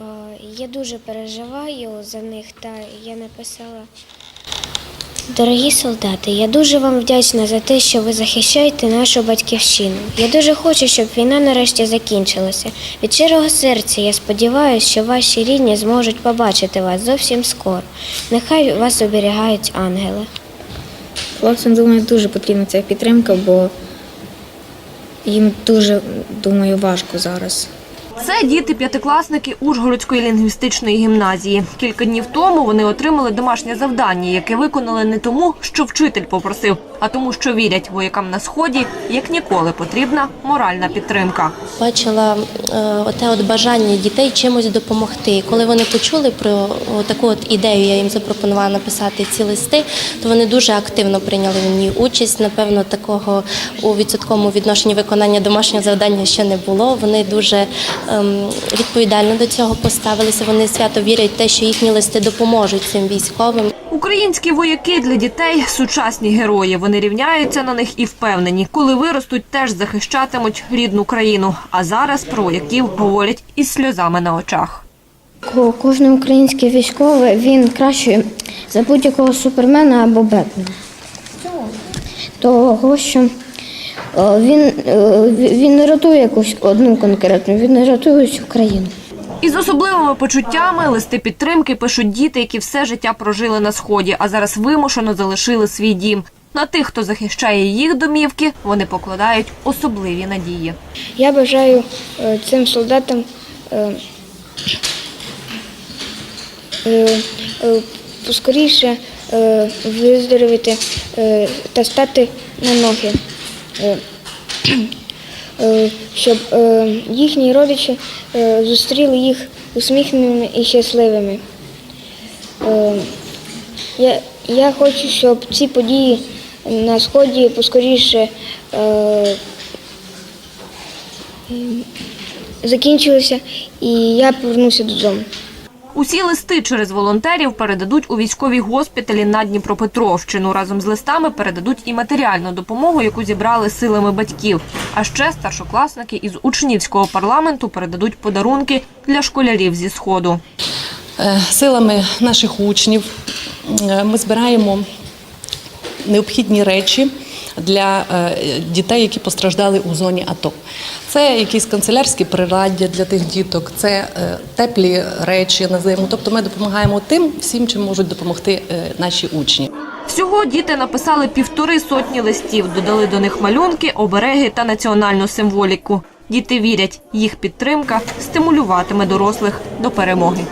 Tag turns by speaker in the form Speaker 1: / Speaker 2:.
Speaker 1: Е, Я дуже переживаю за них та я написала. Дорогі солдати, я дуже вам вдячна за те, що ви захищаєте нашу батьківщину. Я дуже хочу, щоб війна нарешті закінчилася. Від щирого серця я сподіваюся, що ваші рідні зможуть побачити вас зовсім скоро. Нехай вас оберігають ангели.
Speaker 2: Хлопцям, думаю, дуже потрібна ця підтримка, бо їм дуже, думаю, важко зараз.
Speaker 3: Це діти п'ятикласники Ужгородської лінгвістичної гімназії. Кілька днів тому вони отримали домашнє завдання, яке виконали не тому, що вчитель попросив, а тому, що вірять, воякам на сході як ніколи потрібна моральна підтримка.
Speaker 4: бачила е, оте от бажання дітей чимось допомогти. Коли вони почули про таку от ідею, я їм запропонувала написати ці листи, то вони дуже активно прийняли в ній участь. Напевно, такого у відсотковому відношенні виконання домашнього завдання ще не було. Вони дуже відповідально до цього поставилися. Вони свято вірять в те, що їхні листи допоможуть цим військовим.
Speaker 3: Українські вояки для дітей сучасні герої. Вони рівняються на них і впевнені, коли виростуть, теж захищатимуть рідну країну. А зараз про вояків говорять із сльозами на очах.
Speaker 1: Ко- Кожен український військовий він краще за будь-якого супермена або Бетмена. Того, що він, е, він не рятує якусь одну конкретну, він рятує всю країну.
Speaker 3: Із особливими почуттями листи підтримки пишуть діти, які все життя прожили на сході, а зараз вимушено залишили свій дім. На тих, хто захищає їх домівки, вони покладають особливі надії.
Speaker 1: Я бажаю е, цим солдатам е, е, е, поскоріше е, виздоровіти е, та стати на ноги, е, е, щоб е, їхні родичі е, зустріли їх усміхненими і щасливими. Е, я, хочу, щоб ці події на сході поскоріше е, закінчилися, і я повернувся додому.
Speaker 3: Усі листи через волонтерів передадуть у військові госпіталі на Дніпропетровщину. Разом з листами передадуть і матеріальну допомогу, яку зібрали силами батьків. А ще старшокласники із учнівського парламенту передадуть подарунки для школярів зі сходу.
Speaker 5: Е, Силами наших учнів е, ми збираємо необхідні речі для е, дітей, які постраждали у зоні АТО. Це якісь канцелярські приладдя для тих діток, це е, теплі речі на зиму. Тобто ми допомагаємо тим всім, чим можуть допомогти е, наші учні.
Speaker 3: Всього діти написали півтори сотні листів, додали до них малюнки, обереги та національну символіку. Діти вірять, їх підтримка стимулюватиме дорослих до перемоги.